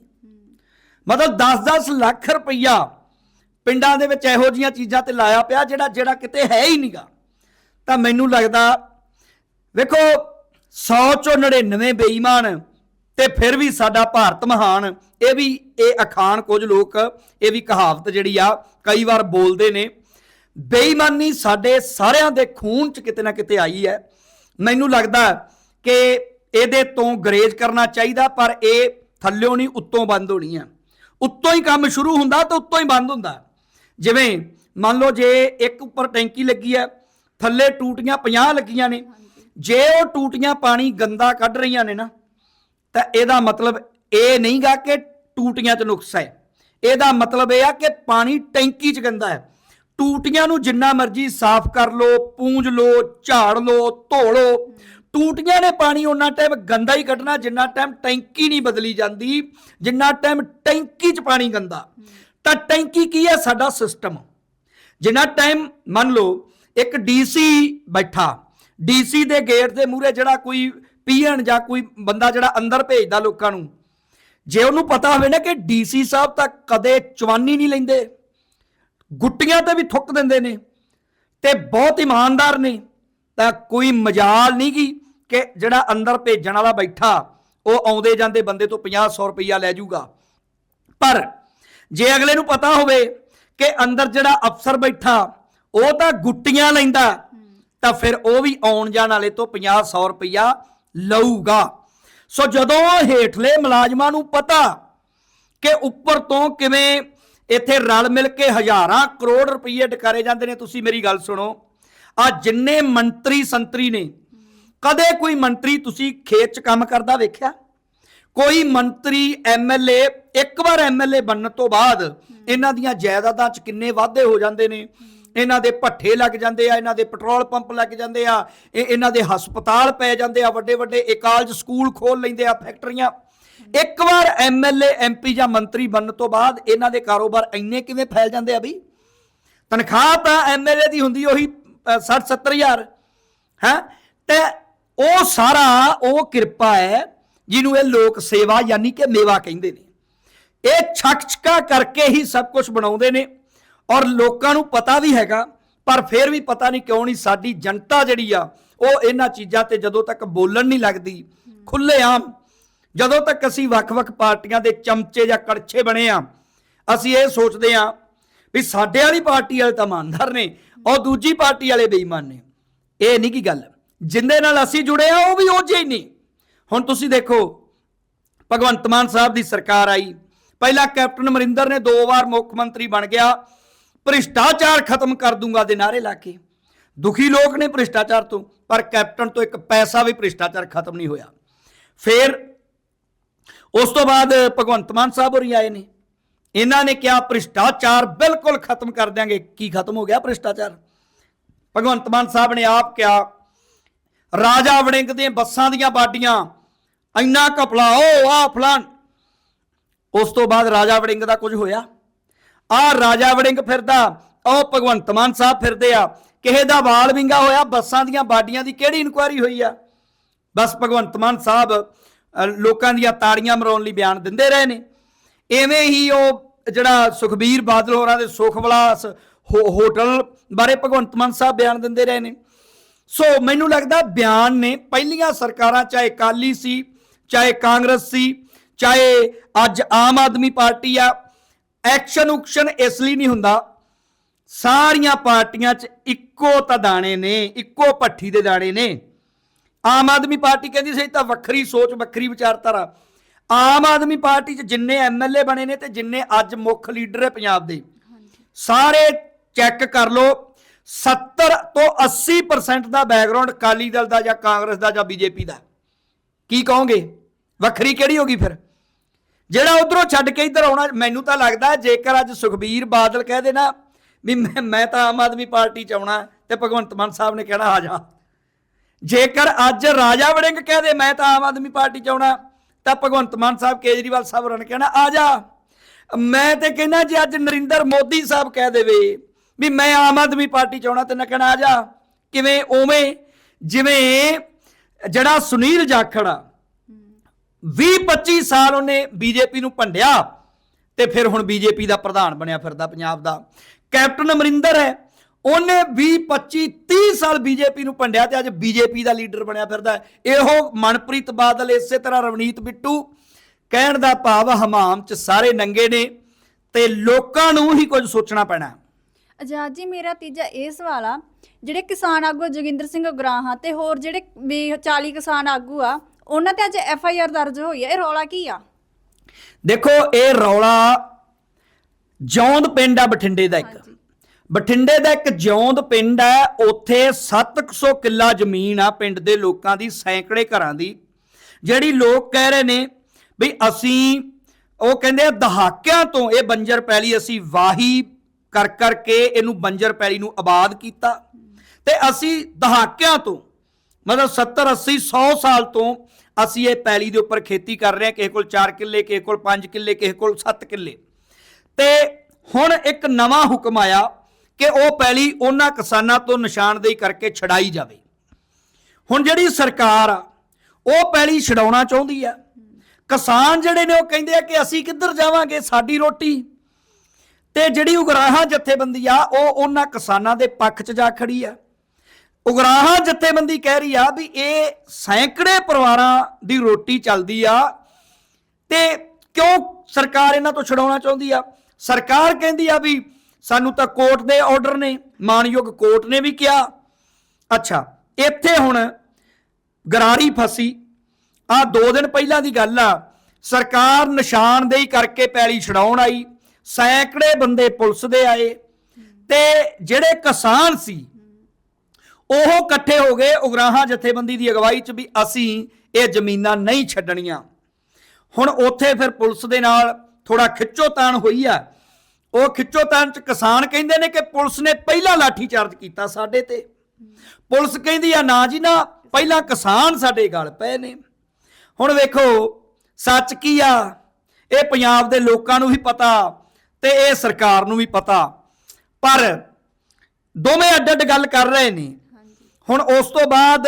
ਮਤਲਬ 10-10 ਲੱਖ ਰੁਪਈਆ ਪਿੰਡਾਂ ਦੇ ਵਿੱਚ ਇਹੋ ਜੀਆਂ ਚੀਜ਼ਾਂ ਤੇ ਲਾਇਆ ਪਿਆ ਜਿਹੜਾ ਜਿਹੜਾ ਕਿਤੇ ਹੈ ਹੀ ਨਹੀਂਗਾ। ਤਾਂ ਮੈਨੂੰ ਲੱਗਦਾ, ਵੇਖੋ 100 ਚੋਂ 99 ਬੇਈਮਾਨ ਤੇ ਫਿਰ ਵੀ ਸਾਡਾ ਭਾਰਤ ਮਹਾਨ, ਇਹ ਵੀ, ਇਹ ਅਖਾਣ ਕੁਝ ਲੋਕ, ਇਹ ਵੀ ਕਹਾਵਤ ਜਿਹੜੀ ਆ, ਕਈ ਵਾਰ ਬੋਲਦੇ ਨੇ, ਬੇਈਮਾਨੀ ਸਾਡੇ ਸਾਰਿਆਂ ਦੇ ਖੂਨ 'ਚ ਕਿਤੇ ਨਾ ਕਿਤੇ ਆਈ ਹੈ। ਮੈਨੂੰ ਲੱਗਦਾ ਕਿ ਇਹਦੇ ਤੋਂ ਗਰੇਜ ਕਰਨਾ ਚਾਹੀਦਾ, ਪਰ ਇਹ ਥੱਲਿਓਂ ਨਹੀਂ, ਉੱਤੋਂ ਬੰਦ ਹੋਣੀ ਆ। ਉੱਤੋਂ ਹੀ ਕੰਮ ਸ਼ੁਰੂ ਹੁੰਦਾ ਤਾਂ ਉੱਤੋਂ ਹੀ ਬੰਦ ਹੁੰਦਾ। ਜਿਵੇਂ ਮੰਨ ਲਓ ਜੇ ਇੱਕ ਉੱਪਰ ਟੈਂਕੀ ਲੱਗੀ ਹੈ, ਥੱਲੇ ਟੂਟੀਆਂ 50 ਲੱਗੀਆਂ ਨੇ, ਜੇ ਉਹ ਟੂਟੀਆਂ ਪਾਣੀ ਗੰਦਾ ਕੱਢ ਰਹੀਆਂ ਨੇ ਨਾ ਤਾਂ ਇਹਦਾ ਮਤਲਬ ਇਹ ਨਹੀਂਗਾ ਕਿ ਟੂਟੀਆਂ 'ਚ ਨੁਕਸ ਹੈ। ਇਹਦਾ ਮਤਲਬ ਇਹ ਆ ਕਿ ਪਾਣੀ ਟੈਂਕੀ 'ਚ ਗੰਦਾ ਹੈ। ਟੂਟੀਆਂ ਨੂੰ ਜਿੰਨਾ ਮਰਜ਼ੀ ਸਾਫ਼ ਕਰ ਲੋ ਪੂੰਝ ਲੋ ਝਾੜ ਲੋ ਧੋ ਲੋ ਟੂਟੀਆਂ ਨੇ ਪਾਣੀ ਉਹਨਾਂ ਟਾਈਮ ਗੰਦਾ ਹੀ ਕੱਢਣਾ ਜਿੰਨਾ ਟਾਈਮ ਟੈਂਕੀ ਨਹੀਂ ਬਦਲੀ ਜਾਂਦੀ, ਜਿੰਨਾ ਟਾਈਮ ਟੈਂਕੀ 'ਚ ਪਾਣੀ ਗੰਦਾ। ਤਾਂ ਟੈਂਕੀ ਕੀ ਹੈ? ਸਾਡਾ ਸਿਸਟਮ ਜਿੰਨਾ ਟਾਈਮ ਮੰਨ ਲਓ ਇੱਕ ਡੀਸੀ ਬੈਠਾ, ਡੀਸੀ ਦੇ ਗੇਟ ਦੇ ਮੂਹਰੇ ਜਿਹੜਾ ਕੋਈ ਪੀਐਨ ਜਾਂ ਕੋਈ ਬੰਦਾ ਜਿਹੜਾ ਅੰਦਰ ਭੇਜਦਾ ਲੋਕਾਂ ਨੂੰ, ਜੇ ਉਹਨੂੰ ਪਤਾ ਹੋਵੇ ਨਾ ਕਿ ਡੀਸੀ ਸਾਹਿਬ ਤਾਂ ਕਦੇ ਚਵਾਨੀ ਨਹੀਂ ਲੈਂਦੇ, ਗੁੱਟੀਆਂ ਤੇ ਵੀ ਥੁੱਕ ਦਿੰਦੇ ਨੇ ਤੇ ਬਹੁਤ ਇਮਾਨਦਾਰ ਨੇ, ਤਾਂ ਕੋਈ ਮਜਾਲ ਨਹੀਂ ਗੀ ਕਿ ਜਿਹੜਾ ਅੰਦਰ ਭੇਜਣ ਵਾਲਾ ਬੈਠਾ, ਉਹ ਆਉਂਦੇ ਜਾਂਦੇ ਬੰਦੇ ਤੋਂ 50 ਰੁਪਈਆ ਲੈ ਜਾਊਗਾ ਪਰ ਜੇ ਅਗਲੇ ਨੂੰ ਪਤਾ ਹੋਵੇ ਕਿ ਅੰਦਰ ਜਿਹੜਾ ਅਫਸਰ ਬੈਠਾ, ਉਹ ਤਾਂ ਗੁੱਟੀਆਂ ਲੈਂਦਾ, ਤਾਂ ਫਿਰ ਉਹ ਵੀ ਆਉਣ ਜਾਣ ਵਾਲੇ ਤੋਂ 50 ਰੁਪਈਆ ਲਊਗਾ। ਸੋ ਜਦੋਂ ਹੇਠਲੇ ਮੁਲਾਜ਼ਮਾਂ ਨੂੰ ਪਤਾ ਕਿ ਉੱਪਰ ਤੋਂ ਕਿਵੇਂ ਇੱਥੇ ਰਲ ਮਿਲ ਕੇ ਹਜ਼ਾਰਾਂ ਕਰੋੜ ਰੁਪਏ ਡਕਾਰੇ ਜਾਂਦੇ ਨੇ, ਤੁਸੀਂ ਮੇਰੀ ਗੱਲ ਸੁਣੋ। ਆ ਜਿੰਨੇ ਮੰਤਰੀ ਸੰਤਰੀ ਨੇ, ਕਦੇ ਕੋਈ ਮੰਤਰੀ ਤੁਸੀਂ ਖੇਤ 'ਚ ਕੰਮ ਕਰਦਾ ਵੇਖਿਆ? ਕੋਈ ਮੰਤਰੀ ਐਮਐਲਏ ਇੱਕ ਵਾਰ ਐਮਐਲਏ ਬਣਨ ਤੋਂ ਬਾਅਦ ਇਹਨਾਂ ਦੀਆਂ ਜਾਇਦਾਦਾਂ 'ਚ ਕਿੰਨੇ ਵਾਧੇ ਹੋ ਜਾਂਦੇ ਨੇ? ਇਹਨਾਂ ਦੇ ਭੱਠੇ ਲੱਗ ਜਾਂਦੇ ਆ, ਇਹਨਾਂ ਦੇ ਪੈਟਰੋਲ ਪੰਪ ਲੱਗ ਜਾਂਦੇ ਆ, ਇਹ ਇਹਨਾਂ ਦੇ ਹਸਪਤਾਲ ਪੈ ਜਾਂਦੇ ਆ ਵੱਡੇ ਵੱਡੇ ਇਹ ਕਾਲਜ ਸਕੂਲ ਖੋਲ ਲੈਂਦੇ ਆ, ਫੈਕਟਰੀਆਂ। ਇੱਕ ਵਾਰ ਐਮਐਲਏ ਐਮਪੀ ਜਾਂ ਮੰਤਰੀ ਬਣਨ ਤੋਂ ਬਾਅਦ ਇਹਨਾਂ ਦੇ ਕਾਰੋਬਾਰ ਇੰਨੇ ਕਿਵੇਂ ਫੈਲ ਜਾਂਦੇ ਆ ਬਈ? ਤਨਖਾਹ ਤਾਂ ਐਮਐਲਏ ਦੀ ਹੁੰਦੀ ਉਹੀ 60 70000 ਹੈ? ਤੇ ਉਹ ਸਾਰਾ, ਉਹ ਕਿਰਪਾ ਹੈ ਜਿਹਨੂੰ ਇਹ ਲੋਕ ਸੇਵਾ ਯਾਨੀ ਕਿ ਮੇਵਾ ਕਹਿੰਦੇ ਨੇ। ਇਹ ਛਕਛਕਾ ਕਰਕੇ ਹੀ ਸਭ ਕੁਝ ਬਣਾਉਂਦੇ ਨੇ। ਔਰ ਲੋਕਾਂ ਨੂੰ ਪਤਾ ਵੀ ਹੈਗਾ, ਪਰ ਫਿਰ ਵੀ ਪਤਾ ਨਹੀਂ ਕਿਉਂ ਨਹੀਂ ਸਾਡੀ ਜਨਤਾ ਜਿਹੜੀ ਆ, ਉਹ ਇਹਨਾਂ ਚੀਜ਼ਾਂ ਤੇ ਜਦੋਂ ਤੱਕ ਬੋਲਣ ਨਹੀਂ ਲੱਗਦੀ, ਖੁੱਲ੍ਹੇਆਮ। ਜਦੋਂ ਤੱਕ ਅਸੀਂ ਵੱਖ-ਵੱਖ ਪਾਰਟੀਆਂ ਦੇ ਚਮਚੇ ਜਾਂ ਕੜਛੇ ਬਣੇ ਆ, ਅਸੀਂ ਇਹ ਸੋਚਦੇ ਆ ਵੀ ਸਾਡੇ ਵਾਲੀ ਪਾਰਟੀ ਵਾਲੇ ਤਾਂ ਇਮਾਨਦਾਰ ਨੇ, ਔਰ ਦੂਜੀ ਪਾਰਟੀ ਵਾਲੇ ਬੇਈਮਾਨ ਨੇ। ਇਹ ਨਹੀਂ ਕੀ ਗੱਲ, ਜਿੰਦੇ ਨਾਲ ਅਸੀਂ ਜੁੜੇ ਆ, ਉਹ ਵੀ ਉਹ ਜਿਹੇ ਹੀ ਨੇ। ਹੁਣ ਤੁਸੀਂ ਦੇਖੋ, ਭਗਵੰਤ ਮਾਨ ਸਾਹਿਬ ਦੀ ਸਰਕਾਰ ਆਈ, ਪਹਿਲਾਂ ਕੈਪਟਨ ਅਮਰਿੰਦਰ ਨੇ ਦੋ ਵਾਰ ਮੁੱਖ ਮੰਤਰੀ ਬਣ ਗਿਆ ਭ੍ਰਿਸ਼ਟਾਚਾਰ ਖਤਮ ਕਰ ਦੂੰਗਾ ਦੇ ਨਾਰੇ ਲਾ ਕੇ। ਦੁਖੀ ਲੋਕ ਨੇ ਭ੍ਰਿਸ਼ਟਾਚਾਰ ਤੋਂ, ਪਰ ਕੈਪਟਨ ਤੋਂ ਇੱਕ ਪੈਸਾ ਵੀ ਭ੍ਰਿਸ਼ਟਾਚਾਰ ਖਤਮ ਨਹੀਂ ਹੋਇਆ। ਫਿਰ ਉਸ ਤੋਂ ਬਾਅਦ ਭਗਵੰਤ ਮਾਨ ਸਾਹਿਬ ਹੋਰੀ ਆਏ ਨੇ। ਇਹਨਾਂ ਨੇ ਕਿਹਾ, ਭ੍ਰਿਸ਼ਟਾਚਾਰ ਬਿਲਕੁਲ ਖਤਮ ਕਰ ਦਿਆਂਗੇ। ਕੀ ਖਤਮ ਹੋ ਗਿਆ ਭ੍ਰਿਸ਼ਟਾਚਾਰ? ਭਗਵੰਤ ਮਾਨ ਸਾਹਿਬ ਨੇ ਆਪ ਕਿਹਾ, ਰਾਜਾ ਵੜਿੰਗ ਦੀਆਂ ਬੱਸਾਂ ਦੀਆਂ ਬਾਡੀਆਂ, ਇੰਨਾ ਕਪਲਾ ਓ ਆ ਫਲਾਨ ਉਸ ਤੋਂ ਬਾਅਦ ਰਾਜਾ ਵੜਿੰਗ ਦਾ ਕੁਝ ਹੋਇਆ। ਆ ਰਾਜਾ ਵੜਿੰਗ ਫਿਰਦਾ, ਉਹ ਭਗਵੰਤ ਮਾਨ ਸਾਹਿਬ ਫਿਰਦੇ ਆ। ਕਿਸੇ ਦਾ ਵਾਲ ਵਿੰਗਾ ਹੋਇਆ, ਬੱਸਾਂ ਦੀਆਂ ਬਾਡੀਆਂ ਦੀ ਕਿਹੜੀ ਇਨਕੁਆਇਰੀ ਹੋਈ ਆ? ਬਸ ਭਗਵੰਤ ਮਾਨ ਸਾਹਿਬ ਲੋਕਾਂ ਦੀਆਂ ਤਾੜੀਆਂ ਮਰਾਉਣ ਲਈ ਬਿਆਨ ਦਿੰਦੇ ਰਹੇ ਨੇ। ਐਵੇਂ ਹੀ ਉਹ ਜਿਹੜਾ ਸੁਖਬੀਰ ਬਾਦਲ ਹੋਰਾਂ ਦੇ ਸੁਖ ਵਿਲਾਸ ਹੋਟਲ ਬਾਰੇ ਭਗਵੰਤ ਮਾਨ ਸਾਹਿਬ ਬਿਆਨ ਦਿੰਦੇ ਰਹੇ ਨੇ। ਸੋ ਮੈਨੂੰ ਲੱਗਦਾ ਬਿਆਨ ਨੇ ਪਹਿਲੀਆਂ ਸਰਕਾਰਾਂ, ਚਾਹੇ ਕਾਲੀ ਸੀ, ਚਾਹੇ ਕਾਂਗਰਸ ਸੀ, ਚਾਹੇ ਅੱਜ ਆਮ ਆਦਮੀ ਪਾਰਟੀ ਆ ਐਕਸ਼ਨ ਉਕਸ਼ਨ ਇਸ ਲਈ ਨਹੀਂ ਹੁੰਦਾ। ਸਾਰੀਆਂ ਪਾਰਟੀਆਂ 'ਚ ਇੱਕੋ ਤਾਂ ਦਾਣੇ ਨੇ, ਇੱਕੋ ਪੱਠੀ ਦੇ ਦਾਣੇ ਨੇ। ਆਮ ਆਦਮੀ ਪਾਰਟੀ ਕਹਿੰਦੀ ਸੀ ਤਾਂ ਵੱਖਰੀ ਸੋਚ, ਵੱਖਰੀ ਵਿਚਾਰਧਾਰਾ। ਆਮ ਆਦਮੀ ਪਾਰਟੀ 'ਚ ਜਿੰਨੇ ਐਮਐਲਏ ਬਣੇ ਨੇ ਤੇ ਜਿੰਨੇ ਅੱਜ ਮੁੱਖ ਲੀਡਰ ਹੈ ਪੰਜਾਬ ਦੇ। ਸਾਰੇ ਚੈੱਕ ਕਰ ਲਓ 70 ਤੋਂ 80% ਦਾ ਬੈਕਗ੍ਰਾਉਂਡ ਕਾਲੀ ਦਲ ਦਾ ਜਾਂ ਕਾਂਗਰਸ ਦਾ ਜਾਂ ਬੀਜੇਪੀ ਦਾ। ਕੀ ਕਹੋਗੇ? ਵੱਖਰੀ ਕਿਹੜੀ ਹੋਗੀ ਫਿਰ? ਜਿਹੜਾ ਉਧਰੋਂ ਛੱਡ ਕੇ ਇੱਧਰ ਆਉਣਾ, ਮੈਨੂੰ ਤਾਂ ਲੱਗਦਾ ਜੇਕਰ ਅੱਜ ਸੁਖਬੀਰ ਬਾਦਲ ਕਹਦੇ ਨਾ ਵੀ ਮੈਂ ਮੈਂ ਤਾਂ ਆਮ ਆਦਮੀ ਪਾਰਟੀ ਚ ਆਉਣਾ ਤੇ ਭਗਵੰਤ ਮਾਨ ਸਾਹਿਬ ਨੇ ਕਹਿਣਾ, ਆ ਜਾ। ਜੇਕਰ ਅੱਜ ਰਾਜਾ ਵੜਿੰਗ ਕਹਿ ਦੇ ਮੈਂ ਤਾਂ ਆਮ ਆਦਮੀ ਪਾਰਟੀ ਚ ਆਉਣਾ, ਤਾਂ ਭਗਵੰਤ ਮਾਨ ਸਾਹਿਬ ਕੇਜਰੀਵਾਲ ਸਾਹਿਬ ਹੋਰਾਂ ਨੇ ਕਹਿਣਾ, ਆ ਜਾ। ਮੈਂ ਤੇ ਕਹਿੰਦਾ ਜੇ ਅੱਜ ਨਰਿੰਦਰ ਮੋਦੀ ਸਾਹਿਬ ਕਹਿ ਦੇਵੇ ਵੀ ਮੈਂ ਆਮ ਆਦਮੀ ਪਾਰਟੀ ਚ ਆਉਣਾ, ਤੇ ਨਾ ਕਹਿਣਾ, ਆ ਜਾ। ਕਿਵੇਂ, ਉਵੇਂ, ਜਿਵੇਂ ਜਿਹੜਾ ਸੁਨੀਲ ਜਾਖੜ ਆ 20 25 ਸਾਲ ਉਹਨੇ ਬੀਜੇਪੀ ਨੂੰ ਭੰਡਿਆ ਤੇ ਫਿਰ ਹੁਣ ਬੀਜੇਪੀ ਦਾ ਪ੍ਰਧਾਨ ਬਣਿਆ ਫਿਰਦਾ ਪੰਜਾਬ ਦਾ। ਕੈਪਟਨ ਅਮਰਿੰਦਰ ਹੈ। ਉਹਨੇ 20 25 30 ਸਾਲ ਬੀਜੇਪੀ ਨੂੰ ਭੰਡਿਆ ਤੇ ਅੱਜ ਬੀਜੇਪੀ ਦਾ ਲੀਡਰ ਬਣਿਆ ਫਿਰਦਾ ਇਹੋ ਮਨਪ੍ਰੀਤ ਬਾਦਲ ਇਸੇ ਤਰ੍ਹਾਂ ਰਵਨੀਤ ਬਿੱਟੂ ਕਹਿਣ ਦਾ ਭਾਵ ਹਮਾਮ ਚ ਸਾਰੇ ਨੰਗੇ ਨੇ ਤੇ ਲੋਕਾਂ ਨੂੰ ਹੀ ਕੁਝ ਸੋਚਣਾ ਪੈਣਾ ਆਜ਼ਾਦ ਜੀ, ਮੇਰਾ ਤੀਜਾ ਇਹ ਸਵਾਲ ਆ, ਜਿਹੜੇ ਕਿਸਾਨ ਆਗੂ ਜੋਗਿੰਦਰ ਸਿੰਘ ਉਗਰਾਹਾਂ ਤੇ ਹੋਰ ਜਿਹੜੇ ਵੀ 40 ਕਿਸਾਨ ਆਗੂ ਆ ਉਹਨਾਂ ਤੇ ਅੱਜ ਐਫ ਆਈ ਆਰ ਦਰਜ ਹੋਈ ਆ ਇਹ ਰੌਲਾ ਕੀ ਆ? ਦੇਖੋ ਇਹ ਰੌਲਾ ਜੌਂਦ ਪਿੰਡ ਆ ਬਠਿੰਡੇ ਦਾ ਇੱਕ। ਬਠਿੰਡੇ ਦਾ ਇੱਕ ਜੌਂਦ ਪਿੰਡ ਹੈ ਉੱਥੇ 700 ਕਿੱਲਾ ਜ਼ਮੀਨ ਆ ਪਿੰਡ ਦੇ ਲੋਕਾਂ ਦੀ ਸੈਂਕੜੇ ਘਰਾਂ ਦੀ। ਜਿਹੜੀ ਲੋਕ ਕਹਿ ਰਹੇ ਨੇ ਵੀ ਅਸੀਂ ਉਹ ਕਹਿੰਦੇ ਆ ਦਹਾਕਿਆਂ ਤੋਂ ਇਹ ਬੰਜਰ ਪੈਲੀ ਅਸੀਂ ਵਾਹੀ ਕਰ ਕਰਕੇ ਇਹਨੂੰ ਬੰਜਰ ਪੈਲੀ ਨੂੰ ਆਬਾਦ ਕੀਤਾ। ਤੇ ਅਸੀਂ ਦਹਾਕਿਆਂ ਤੋਂ ਮਤਲਬ 70 80 100 ਸਾਲ ਤੋਂ ਅਸੀਂ ਇਹ ਪੈਲੀ ਦੇ ਉੱਪਰ ਖੇਤੀ ਕਰ ਰਹੇ ਹਾਂ। ਕਿਸੇ ਕੋਲ 4 ਕਿੱਲੇ, ਕਿਸੇ ਕੋਲ 5 ਕਿੱਲੇ, ਕਿਸੇ ਕੋਲ 7 ਕਿੱਲੇ। ਤੇ ਹੁਣ ਇੱਕ ਨਵਾਂ ਹੁਕਮ ਆਇਆ ਕਿ ਉਹ ਪੈਲੀ ਉਹਨਾਂ ਕਿਸਾਨਾਂ ਤੋਂ ਨਿਸ਼ਾਨਦੇਹੀ ਕਰਕੇ ਛਡਾਈ ਜਾਵੇ। ਹੁਣ ਜਿਹੜੀ ਸਰਕਾਰ ਆ, ਉਹ ਪੈਲੀ ਛਡਾਉਣਾ ਚਾਹੁੰਦੀ ਆ। ਕਿਸਾਨ ਜਿਹੜੇ ਨੇ ਉਹ ਕਹਿੰਦੇ ਆ ਕਿ ਅਸੀਂ ਕਿੱਧਰ ਜਾਵਾਂਗੇ? ਸਾਡੀ ਰੋਟੀ। ਤੇ ਜਿਹੜੀ ਉਗਰਾਹਾਂ ਜਥੇਬੰਦੀ ਆ, ਉਹ ਉਹਨਾਂ ਕਿਸਾਨਾਂ ਦੇ ਪੱਖ 'ਚ ਜਾ ਖੜੀ ਆ। ਉਗਰਾਹਾ ਜਥੇਬੰਦੀ ਕਹਿ ਰਹੀ ਆ ਵੀ ਇਹ ਸੈਂਕੜੇ ਪਰਿਵਾਰਾਂ ਦੀ ਰੋਟੀ ਚੱਲਦੀ ਆ ਤੇ ਕਿਉਂ ਸਰਕਾਰ ਇਹਨਾਂ ਤੋਂ ਛਡਾਉਣਾ ਚਾਹੁੰਦੀ ਆ? ਸਰਕਾਰ ਕਹਿੰਦੀ ਆ ਵੀ ਸਾਨੂੰ ਤਾਂ ਕੋਰਟ ਦੇ ਆਰਡਰ ਨੇ, ਮਾਨਯੋਗ ਕੋਰਟ ਨੇ ਵੀ ਕਿਹਾ। ਅੱਛਾ, ਇੱਥੇ ਹੁਣ ਗਰਾਰੀ ਫਸੀ। ਆ ਦੋ ਦਿਨ ਪਹਿਲਾਂ ਦੀ ਗੱਲ ਆ, ਸਰਕਾਰ ਨਿਸ਼ਾਨਦੇਹੀ ਕਰਕੇ ਪੈਲੀ ਛਡਾਉਣ ਆਈ, ਸੈਂਕੜੇ ਬੰਦੇ ਪੁਲਿਸ ਦੇ ਆਏ ਤੇ ਜਿਹੜੇ ਕਿਸਾਨ ਸੀ ਉਹ ਇਕੱਠੇ ਹੋ ਗਏ ਉਗਰਾਹਾਂ ਜਥੇਬੰਦੀ ਦੀ ਅਗਵਾਈ 'ਚ ਵੀ ਅਸੀਂ ਇਹ ਜ਼ਮੀਨਾਂ ਨਹੀਂ ਛੱਡਣੀਆਂ। ਹੁਣ ਉੱਥੇ ਫਿਰ ਪੁਲਿਸ ਦੇ ਨਾਲ ਥੋੜਾ ਖਿੱਚੋਤਾਣ ਹੋਈ ਆ। ਉਹ ਖਿੱਚੋਤਾਣ 'ਚ ਕਿਸਾਨ ਕਹਿੰਦੇ ਨੇ ਕਿ ਪੁਲਿਸ ਨੇ ਪਹਿਲਾਂ ਲਾਠੀ ਚਾਰਜ ਕੀਤਾ ਸਾਡੇ ਤੇ। ਪੁਲਿਸ ਕਹਿੰਦੀ ਆ, ਨਾ ਜੀ ਨਾ, ਪਹਿਲਾਂ ਕਿਸਾਨ ਸਾਡੇ ਗਲ ਪਏ ਨੇ। ਹੁਣ ਵੇਖੋ, ਸੱਚ ਕੀ ਆ? ਇਹ ਪੰਜਾਬ ਦੇ ਲੋਕਾਂ ਨੂੰ ਵੀ ਪਤਾ ਤੇ ਇਹ ਸਰਕਾਰ ਨੂੰ ਵੀ ਪਤਾ। ਪਰ ਦੋਵੇਂ ਅੱਡ ਅੱਡ ਗੱਲ ਕਰ ਰਹੇ ਨੇ। ਹੁਣ ਉਸ ਤੋਂ ਬਾਅਦ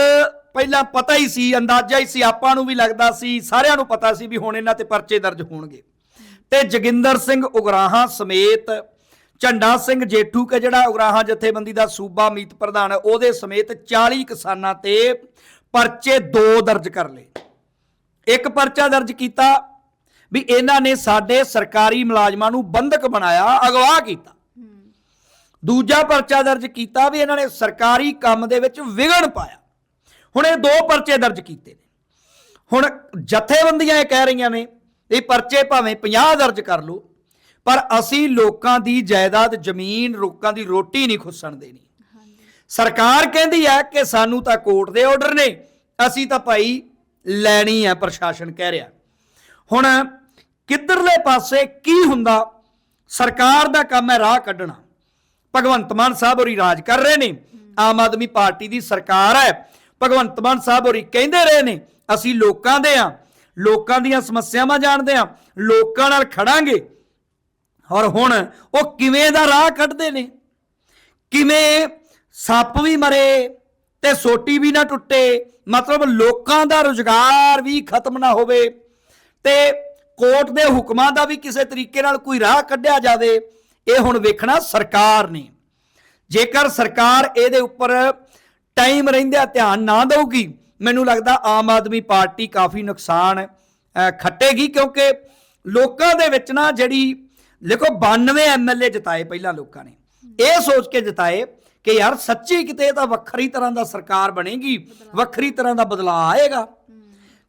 ਪਹਿਲਾਂ ਪਤਾ ਹੀ ਸੀ, ਅੰਦਾਜ਼ਾ ਹੀ ਸੀ, ਆਪਾਂ ਨੂੰ ਵੀ ਲੱਗਦਾ ਸੀ, ਸਾਰਿਆਂ ਨੂੰ ਪਤਾ ਸੀ ਵੀ ਹੁਣ ਇਹਨਾਂ ਤੇ ਪਰਚੇ ਦਰਜ ਹੋਣਗੇ। ਤੇ ਜੋਗਿੰਦਰ ਸਿੰਘ ਉਗਰਾਹਾਂ ਸਮੇਤ, ਝੰਡਾ ਸਿੰਘ ਜੇਠੂ, ਕੇ ਜਿਹੜਾ ਉਗਰਾਹਾਂ ਜਥੇਬੰਦੀ ਦਾ ਸੂਬਾ ਮੀਤ ਪ੍ਰਧਾਨ ਉਹਦੇ ਸਮੇਤ 40 ਕਿਸਾਨਾਂ ਤੇ ਪਰਚੇ ਦੋ ਦਰਜ ਕਰ ਲਏ। ਇੱਕ ਪਰਚਾ ਦਰਜ ਕੀਤਾ ਵੀ ਇਹਨਾਂ ਨੇ ਸਾਡੇ ਸਰਕਾਰੀ ਮੁਲਾਜ਼ਮਾਂ ਨੂੰ ਬੰਧਕ ਬਣਾਇਆ, ਅਗਵਾ ਕੀਤਾ। ਦੂਜਾ ਪਰਚਾ ਦਰਜ ਕੀਤਾ ਵੀ ਇਹਨਾਂ ਨੇ ਸਰਕਾਰੀ ਕੰਮ ਦੇ ਵਿੱਚ ਵਿਗੜ ਪਾਇਆ। ਹੁਣ ਇਹ ਦੋ ਪਰਚੇ ਦਰਜ ਕੀਤੇ ਨੇ। ਹੁਣ ਜਥੇਬੰਦੀਆਂ ਇਹ ਕਹਿ ਰਹੀਆਂ ਨੇ, ਇਹ ਪਰਚੇ ਭਾਵੇਂ 50 ਦਰਜ ਕਰ ਲਓ, ਪਰ ਅਸੀਂ ਲੋਕਾਂ ਦੀ ਜਾਇਦਾਦ ਜ਼ਮੀਨ, ਲੋਕਾਂ ਦੀ ਰੋਟੀ ਨਹੀਂ ਖੁੱਸਣ ਦੇਣੀ। ਸਰਕਾਰ ਕਹਿੰਦੀ ਹੈ ਕਿ ਸਾਨੂੰ ਤਾਂ ਕੋਰਟ ਦੇ ਆਰਡਰ ਨੇ, ਅਸੀਂ ਤਾਂ ਭਾਈ ਲੈਣੀ ਹੈ, ਪ੍ਰਸ਼ਾਸਨ ਕਹਿ ਰਿਹਾ। ਹੁਣ ਕਿੱਧਰਲੇ ਪਾਸੇ ਕੀ ਹੁੰਦਾ? ਸਰਕਾਰ ਦਾ ਕੰਮ ਹੈ ਰਾਹ ਕੱਢਣਾ। ਭਗਵੰਤ ਮਾਨ ਸਾਹਿਬ ਹੋਰੀ ਰਾਜ ਕਰ ਰਹੇ ਨੇ। ਆਮ ਆਦਮੀ ਪਾਰਟੀ ਦੀ ਸਰਕਾਰ ਹੈ। ਭਗਵੰਤ ਮਾਨ ਸਾਹਿਬ ਹੋਰੀ ਕਹਿੰਦੇ ਰਹੇ ਨੇ, ਅਸੀਂ ਲੋਕਾਂ ਦੇ ਆ। ਲੋਕਾਂ ਦੀਆਂ ਸਮੱਸਿਆਵਾਂ ਜਾਣਦੇ ਆ। ਲੋਕਾਂ ਨਾਲ ਖੜਾਂਗੇ। ਔਰ ਹੁਣ ਉਹ ਕਿਵੇਂ ਦਾ ਰਾਹ ਕੱਢਦੇ ਨੇ? ਕਿਵੇਂ ਸੱਪ ਵੀ ਮਰੇ ਤੇ ਸੋਟੀ ਵੀ ਨਾ ਟੁੱਟੇ? ਮਤਲਬ ਲੋਕਾਂ ਦਾ ਰੁਜ਼ਗਾਰ ਵੀ ਖਤਮ ਨਾ ਹੋਵੇ ਤੇ ਕੋਰਟ ਦੇ ਹੁਕਮਾਂ ਦਾ ਵੀ ਕਿਸੇ ਤਰੀਕੇ ਨਾਲ ਕੋਈ ਰਾਹ ਕੱਢਿਆ ਜਾਵੇ। ਇਹ ਹੁਣ ਵੇਖਣਾ ਸਰਕਾਰ ਨੇ। ਜੇਕਰ ਸਰਕਾਰ ਇਹਦੇ ਉੱਪਰ ਟਾਈਮ ਰਹਿੰਦਿਆਂ ਧਿਆਨ ਨਾ ਦੇਊਗੀ, ਮੈਨੂੰ ਲੱਗਦਾ ਆਮ ਆਦਮੀ ਪਾਰਟੀ ਕਾਫੀ ਨੁਕਸਾਨ ਖੱਟੇਗੀ ਕਿਉਂਕਿ ਲੋਕਾਂ ਦੇ ਵਿੱਚ ਨਾ ਜਿਹੜੀ, ਦੇਖੋ 92 ਐਮਐਲਏ ਜਿਤਾਏ ਪਹਿਲਾਂ ਲੋਕਾਂ ਨੇ। ਇਹ ਸੋਚ ਕੇ ਜਿਤਾਏ ਕਿ ਯਾਰ ਸੱਚੀ ਕਿਤੇ ਤਾਂ ਵੱਖਰੀ ਤਰ੍ਹਾਂ ਦਾ ਸਰਕਾਰ ਬਣੇਗੀ, ਵੱਖਰੀ ਤਰ੍ਹਾਂ ਦਾ ਬਦਲਾਅ ਆਏਗਾ।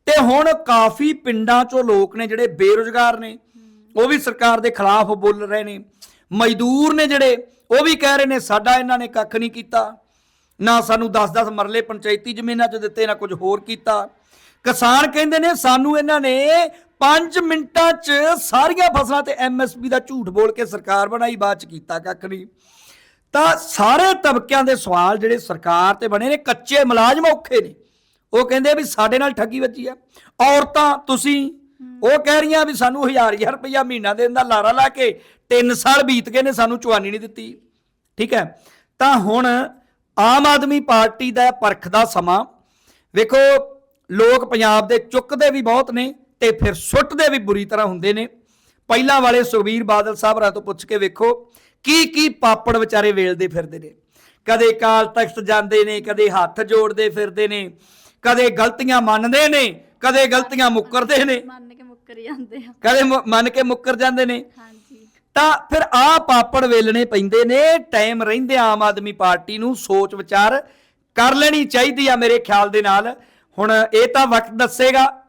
ਤੇ ਹੁਣ ਕਾਫੀ ਪਿੰਡਾਂ ਚੋਂ ਲੋਕ ਨੇ ਜਿਹੜੇ ਬੇਰੁਜ਼ਗਾਰ ਨੇ, ਉਹ ਵੀ ਸਰਕਾਰ ਦੇ ਖਿਲਾਫ ਬੋਲ ਰਹੇ ਨੇ। ਮਜ਼ਦੂਰ ਨੇ ਜਿਹੜੇ, ਉਹ ਵੀ ਕਹਿ ਰਹੇ ਨੇ, ਸਾਡਾ ਇਹਨਾਂ ਨੇ ਕੱਖ ਨਹੀਂ ਕੀਤਾ। ਨਾ ਸਾਨੂੰ 10-10 ਮਰਲੇ ਪੰਚਾਇਤੀ ਜ਼ਮੀਨਾਂ 'ਚ ਦਿੱਤੇ, ਨਾ ਕੁਝ ਹੋਰ ਕੀਤਾ। ਕਿਸਾਨ ਕਹਿੰਦੇ ਨੇ, ਸਾਨੂੰ ਇਹਨਾਂ ਨੇ 5 ਮਿੰਟਾਂ 'ਚ ਸਾਰੀਆਂ ਫਸਲਾਂ ਤੇ ਐਮਐਸਪੀ ਦਾ ਝੂਠ ਬੋਲ ਕੇ ਸਰਕਾਰ ਬਣਾਈ, ਬਾਅਦ 'ਚ ਕੀਤਾ ਕੱਖ ਨਹੀਂ। ਤਾਂ ਸਾਰੇ ਤਬਕਿਆਂ ਦੇ ਸਵਾਲ ਜਿਹੜੇ ਸਰਕਾਰ ਤੇ ਬਣੇ ਨੇ, ਕੱਚੇ ਮੁਲਾਜ਼ਮ ਔਖੇ ਨੇ। ਉਹ ਕਹਿੰਦੇ ਵੀ ਸਾਡੇ ਨਾਲ ਠੱਗੀ ਵੱਜੀ ਆ। ਔਰਤਾਂ, ਤੁਸੀਂ, ਉਹ ਕਹਿ ਰਹੀਆਂ ਵੀ ਸਾਨੂੰ ਹਜ਼ਾਰ ਹਜ਼ਾਰ ਰੁਪਇਆ ਮਹੀਨਾ ਦੇਣ ਦਾ ਲਾਰਾ ਲਾ ਕੇ 3 ਸਾਲ ਬੀਤ ਗਏ ਨੇ ਸਾਨੂੰ ਚੁਆਨੀ ਨਹੀਂ ਦਿੱਤੀ। ਠੀਕ ਹੈ? ਤਾਂ ਹੁਣ ਆਮ ਆਦਮੀ ਪਾਰਟੀ ਦਾ ਪਰਖ ਦਾ ਸਮਾਂ। ਵੇਖੋ ਲੋਕ ਪੰਜਾਬ ਦੇ ਚੁੱਕਦੇ ਵੀ ਬਹੁਤ ਨੇ ਤੇ ਫਿਰ ਸੁੱਟਦੇ ਵੀ ਬੁਰੀ ਤਰ੍ਹਾਂ ਹੁੰਦੇ ਨੇ। ਪਹਿਲਾਂ ਵਾਲੇ ਸੁਖਬੀਰ ਬਾਦਲ ਸਾਹਿਬ ਰਾਂ ਤੋਂ ਪੁੱਛ ਕੇ ਵੇਖੋ ਕੀ ਕੀ ਪਾਪੜ ਵਿਚਾਰੇ ਵੇਲਦੇ ਫਿਰਦੇ ਨੇ। ਕਦੇ ਕਾਲ ਤਖਤ ਜਾਂਦੇ ਨੇ ਕਦੇ ਹੱਥ ਜੋੜਦੇ ਫਿਰਦੇ ਨੇ ਕਦੇ ਗਲਤੀਆਂ ਮੰਨਦੇ ਨੇ ਕਦੇ ਗਲਤੀਆਂ ਮੁੱਕਰਦੇ ਨੇ। ਮੰਨ ਕੇ ਮੁੱਕਰ ਜਾਂਦੇ ਆ। ਕਦੇ ਮੰਨ ਕੇ ਮੁੱਕਰ ਜਾਂਦੇ ਨੇ। ਤਾਂ ਫਿਰ ਆ ਪਾਪੜ ਵੇਲਣੇ ਪੈਂਦੇ ਨੇ, ਟਾਈਮ ਰਹਿੰਦੇ ਆਮ ਆਦਮੀ ਪਾਰਟੀ ਨੂੰ ਸੋਚ ਵਿਚਾਰ ਕਰ ਲੈਣੀ ਚਾਹੀਦੀ ਆ ਮੇਰੇ ਖਿਆਲ ਦੇ ਨਾਲ। ਹੁਣ ਇਹ ਤਾਂ ਵਕਤ ਦੱਸੇਗਾ।